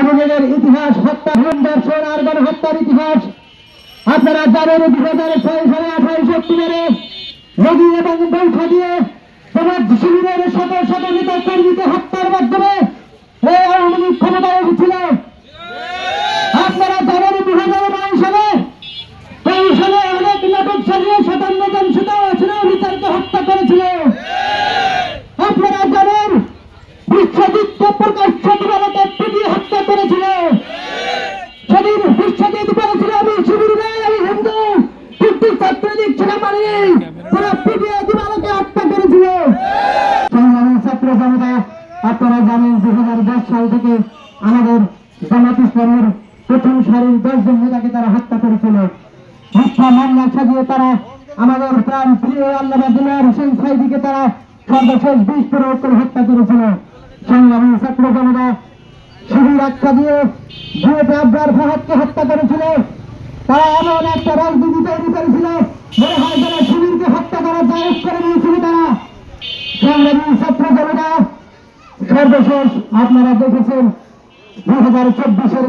আওয়ামী ইতিহাস হত্যা দর্শন আর গণহত্যার ইতিহাস। আপনারা জানেন দুই হাজার ছয় সালে আঠাইশ অক্টোবরে নদী এবং বৈঠা দিয়ে সমাজ শিবিরের শত শত নেতা কর্মীকে হত্যার মাধ্যমে এই আওয়ামী লীগ ক্ষমতায় এসেছিল আপনারা জানেন দুই হাজার নয় সালে, এই সালে অনেক নাটক সাজিয়ে সাতান্ন জন সুতা ছিল বিচারকে হত্যা করেছিল। আপনারা জানেন বিশ্বজিৎকে প্রকাশ্য দিবালকে পিটিয়ে হত্যা করেছিল সেদিন বিশ্বজিৎ বলেছিল আমি শিবির নেই আমি হিন্দু কিন্তু ছাত্রলীগ ছিল মানে তারা পিটিয়ে দিবালকে হত্যা করেছিল জনতা, আপনারা জানেন দুই হাজার দশ সাল থেকে আমাদের জামাত ইসলামের প্রথম সারির দশজন নেতাকে তারা হত্যা করেছিল। মিথ্যা মামলা সাজিয়ে তারা আমাদের প্রাণ প্রিয় আল্লাহ দিলার হোসেন সাইদিকে তারা সর্বশেষ বিষ প্রয়োগ করে হত্যা করেছিল। সংগ্রামী ছাত্র জনতা শিবির আখ্যা দিয়ে বিএপি আব্রার ফাহাদকে হত্যা করেছিল, তারা এমন একটা রাজনীতি তৈরি করেছিল মনে হয় যারা শিবিরকে হত্যা করার জায়গ করে নিয়েছিল তারা সংগ্রামী ছাত্র জনতা সর্বশেষ আপনারা দেখেছেন দুই হাজার চব্বিশের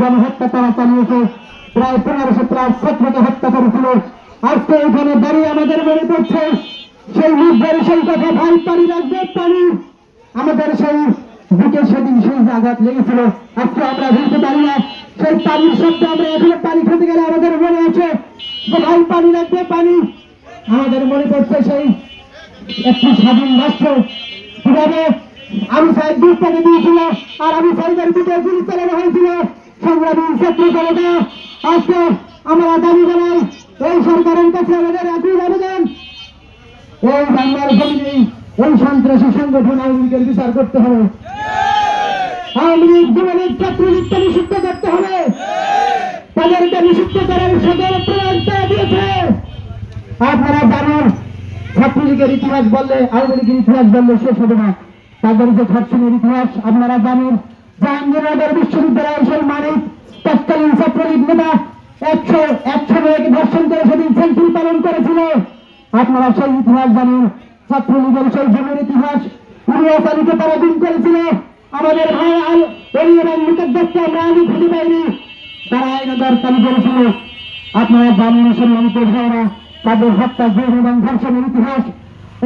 গণহত্যা তারা চালিয়েছে, প্রায় পনেরোশো প্রায় ছাত্রকে হত্যা করেছিল। আজকে এখানে দাঁড়িয়ে আমাদের মনে পড়ছে, সেই সেই কথা ভাই পানি লাগবে, পানি। আমাদের সেই বুকে সেদিন সেই আঘাত লেগেছিল। আজকে আমরা ভুলতে পারি না, সেই পানির শব্দ আমরা এখানে পানি খেতে গেলে আমাদের মনে আছে যে ভাই পানি লাগবে, পানি। আমাদের মনে পড়ছে সেই একটি স্বাধীন রাষ্ট্র। কীভাবে আমি সাহেব দুধ পানি দিয়েছিল, আর আমি সাহেবের বুকে গুলি চালানো হয়েছিল। সংগ্রামী ছাত্র জনতা, আজকে আমরা দাবি জানাই এই সরকারের কাছে আমাদের একই আবেদন। এই বাংলার জমিনে এই সন্ত্রাসী সংগঠন আওয়ামী লীগের বিচার করতে হবে। আওয়ামী লীগ যুবলীগ ছাত্রলীগকে নিষিদ্ধ করতে হবে। তাদেরকে নিষিদ্ধ করার সকল প্রয়াস দিয়েছে আপনারা জানেন, ছাত্রলীগের ইতিহাস বললে আওয়ামী লীগের ইতিহাস বললে শেষ হবে না। তাদের যে ধর্ষণের ইতিহাস, আপনারা জানেন জাহাঙ্গীরনগর বিশ্ববিদ্যালয়ের সেই মানিক তৎকালীন ছাত্রলীগ নেতা একশো একশো মেয়েকে ধর্ষণ করে সেদিন সেঞ্চুরি পালন করেছিল। আপনারা সেই ইতিহাস জানেন, ছাত্রলীগের সেই জমির ইতিহাস ইলিয়াস আলীকে তারা করেছিল। আমাদের ভাই আল এবং আমরা খুঁজে পাইনি। তারা চালু করেছিল। আপনারা জানেন, সম্মানিত তাদের হত্যা জেল এবং ধর্ষণের ইতিহাস।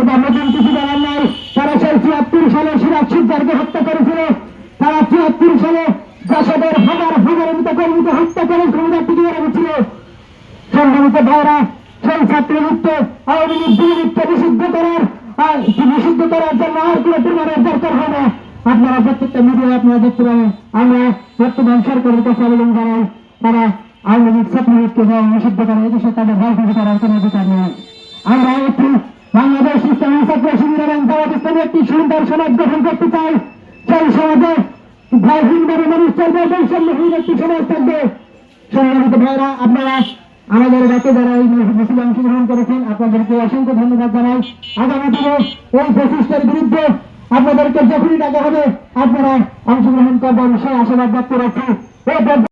এটা নতুন কিছু জানার নাই, তারা সেই সালে সিরাজ সিদ্ধারকে হত্যা করেছিল। তারা চুয়াত্তর সালে জাসদের হাজার হাজার মতো কর্মীকে হত্যা করে ক্ষমতা টিকিয়ে রেখেছিল। সংগ্রামিত ভাইরা সেই ছাত্রলীগকে আওয়ামী লীগ বিরোধীকে নিষিদ্ধ করার নিষিদ্ধ করার জন্য আর কোনো প্রমাণের দরকার হয় না। আপনারা প্রত্যেকটা মিডিয়া আপনারা দেখতে পাবেন, আমরা বর্তমান সরকারের কাছে আবেদন জানাই, তারা আওয়ামী লীগ ছাত্রলীগকে নিষিদ্ধ করে, এদেশে তাদের রাজনীতি করার সমাজ গঠন করতে চাই সেই সমাজে ভাইহীনভাবে মানুষ চলবে, বৈষম্যহীন একটি সমাজ থাকবে। সম্মানিত ভাইরা আপনারা আমাদের রাতে যারা এই মিছিলে অংশগ্রহণ করেছেন, আপনাদেরকে অসংখ্য ধন্যবাদ জানাই। আগামী দিনে এই প্রচেষ্টার বিরুদ্ধে আপনাদেরকে যখনই ডাকা হবে, আপনারা অংশগ্রহণ করবেন। সেই আশাবাদ ব্যক্ত রাখছি।